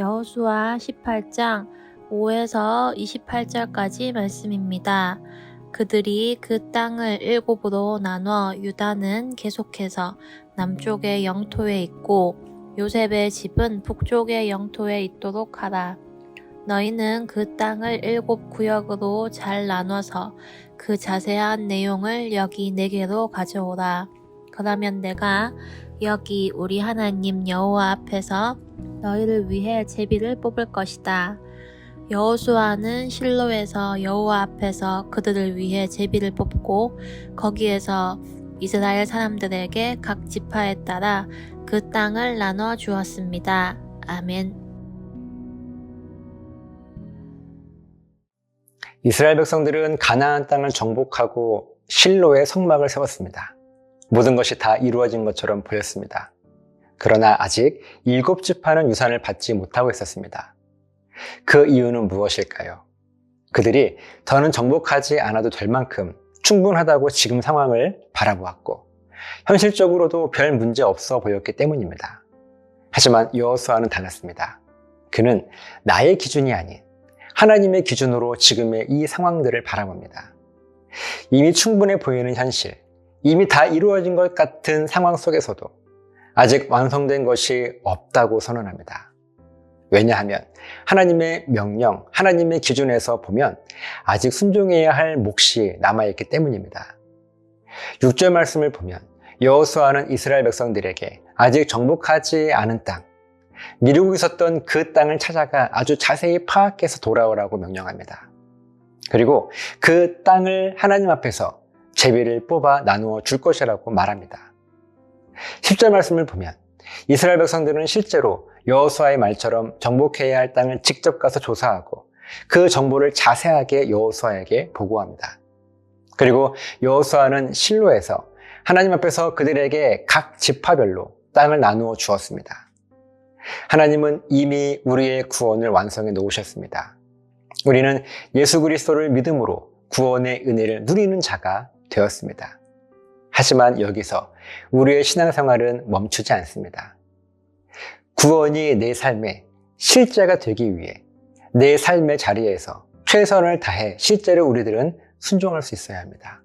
여호수아 18장 5에서 28절까지 말씀입니다. 그들이 그 땅을 일곱으로 나눠 유다는 계속해서 남쪽의 영토에 있고 요셉의 집은 북쪽의 영토에 있도록 하라. 너희는 그 땅을 일곱 구역으로 잘 나눠서 그 자세한 내용을 여기 내게로 가져오라. 그러면 내가 여기 우리 하나님 여호와 앞에서 너희를 위해 제비를 뽑을 것이다. 여호수아는 실로에서 여호와 앞에서 그들을 위해 제비를 뽑고 거기에서 이스라엘 사람들에게 각 지파에 따라 그 땅을 나눠 주었습니다. 아멘. 이스라엘 백성들은 가나안 땅을 정복하고 실로에 성막을 세웠습니다. 모든 것이 다 이루어진 것처럼 보였습니다. 그러나 아직 일곱 지파는 유산을 받지 못하고 있었습니다. 그 이유는 무엇일까요? 그들이 더는 정복하지 않아도 될 만큼 충분하다고 지금 상황을 바라보았고 현실적으로도 별 문제 없어 보였기 때문입니다. 하지만 여호수아는 달랐습니다. 그는 나의 기준이 아닌 하나님의 기준으로 지금의 이 상황들을 바라봅니다. 이미 충분해 보이는 현실, 이미 다 이루어진 것 같은 상황 속에서도 아직 완성된 것이 없다고 선언합니다. 왜냐하면 하나님의 명령, 하나님의 기준에서 보면 아직 순종해야 할 몫이 남아있기 때문입니다. 6절 말씀을 보면 여호수아는 이스라엘 백성들에게 아직 정복하지 않은 땅, 미루고 있었던 그 땅을 찾아가 아주 자세히 파악해서 돌아오라고 명령합니다. 그리고 그 땅을 하나님 앞에서 제비를 뽑아 나누어 줄 것이라고 말합니다. 10절 말씀을 보면 이스라엘 백성들은 실제로 여호수아의 말처럼 정복해야 할 땅을 직접 가서 조사하고 그 정보를 자세하게 여호수아에게 보고합니다. 그리고 여호수아는 실로에서 하나님 앞에서 그들에게 각 지파별로 땅을 나누어 주었습니다. 하나님은 이미 우리의 구원을 완성해 놓으셨습니다. 우리는 예수 그리스도를 믿음으로 구원의 은혜를 누리는 자가 되었습니다. 하지만 여기서 우리의 신앙생활은 멈추지 않습니다. 구원이 내 삶의 실제가 되기 위해 내 삶의 자리에서 최선을 다해 실제로 우리들은 순종할 수 있어야 합니다.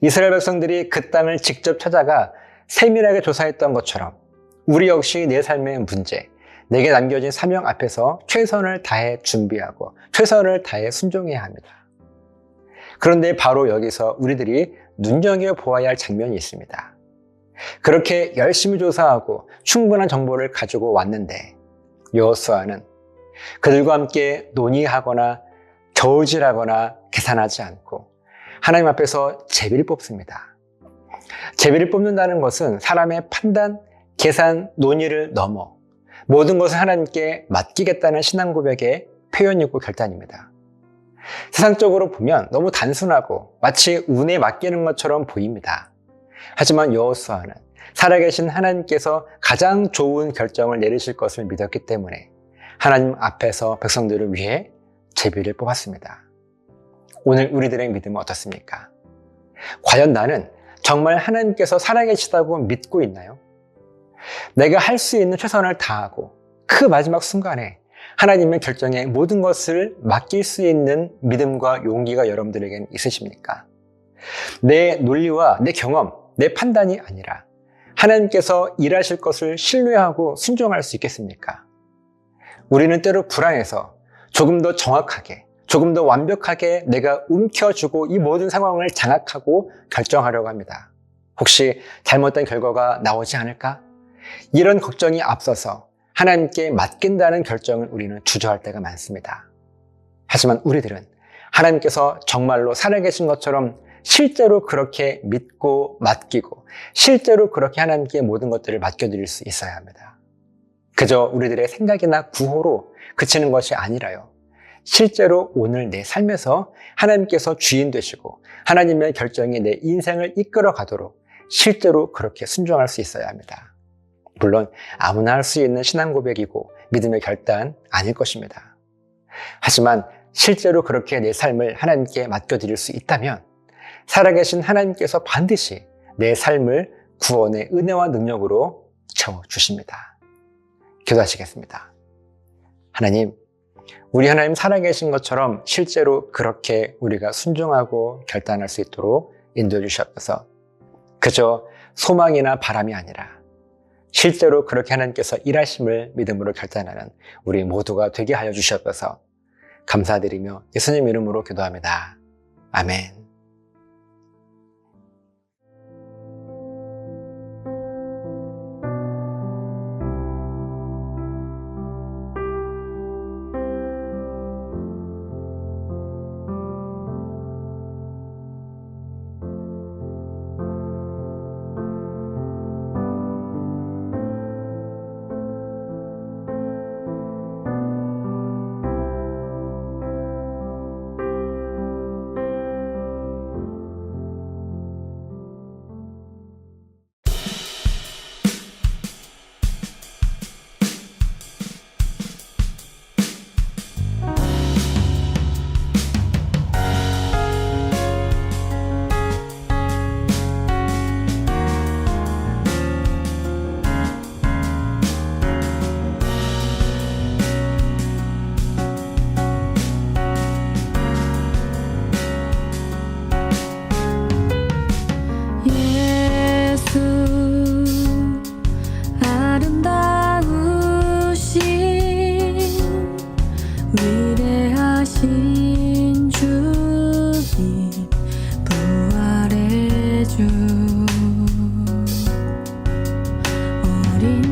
이스라엘 백성들이 그 땅을 직접 찾아가 세밀하게 조사했던 것처럼 우리 역시 내 삶의 문제, 내게 남겨진 사명 앞에서 최선을 다해 준비하고 최선을 다해 순종해야 합니다. 그런데 바로 여기서 우리들이 눈여겨보아야 할 장면이 있습니다. 그렇게 열심히 조사하고 충분한 정보를 가지고 왔는데 여호수아는 그들과 함께 논의하거나 겨울질하거나 계산하지 않고 하나님 앞에서 제비를 뽑습니다. 제비를 뽑는다는 것은 사람의 판단, 계산, 논의를 넘어 모든 것을 하나님께 맡기겠다는 신앙 고백의 표현이고 결단입니다. 세상적으로 보면 너무 단순하고 마치 운에 맡기는 것처럼 보입니다. 하지만 여호수아는 살아계신 하나님께서 가장 좋은 결정을 내리실 것을 믿었기 때문에 하나님 앞에서 백성들을 위해 제비를 뽑았습니다. 오늘 우리들의 믿음은 어떻습니까? 과연 나는 정말 하나님께서 살아계시다고 믿고 있나요? 내가 할 수 있는 최선을 다하고 그 마지막 순간에 하나님의 결정에 모든 것을 맡길 수 있는 믿음과 용기가 여러분들에겐 있으십니까? 내 논리와 내 경험, 내 판단이 아니라 하나님께서 일하실 것을 신뢰하고 순종할 수 있겠습니까? 우리는 때로 불안해서 조금 더 정확하게, 조금 더 완벽하게 내가 움켜쥐고 이 모든 상황을 장악하고 결정하려고 합니다. 혹시 잘못된 결과가 나오지 않을까? 이런 걱정이 앞서서 하나님께 맡긴다는 결정을 우리는 주저할 때가 많습니다. 하지만 우리들은 하나님께서 정말로 살아계신 것처럼 실제로 그렇게 믿고 맡기고 실제로 그렇게 하나님께 모든 것들을 맡겨드릴 수 있어야 합니다. 그저 우리들의 생각이나 구호로 그치는 것이 아니라요. 실제로 오늘 내 삶에서 하나님께서 주인 되시고 하나님의 결정이 내 인생을 이끌어 가도록 실제로 그렇게 순종할 수 있어야 합니다. 물론 아무나 할 수 있는 신앙 고백이고 믿음의 결단 아닐 것입니다. 하지만 실제로 그렇게 내 삶을 하나님께 맡겨드릴 수 있다면 살아계신 하나님께서 반드시 내 삶을 구원의 은혜와 능력으로 채워주십니다. 기도하시겠습니다. 하나님, 우리 하나님 살아계신 것처럼 실제로 그렇게 우리가 순종하고 결단할 수 있도록 인도해 주시옵소서. 그저 소망이나 바람이 아니라 실제로 그렇게 하나님께서 일하심을 믿음으로 결단하는 우리 모두가 되게 하여 주시옵소서. 감사드리며 예수님 이름으로 기도합니다. 아멘. standing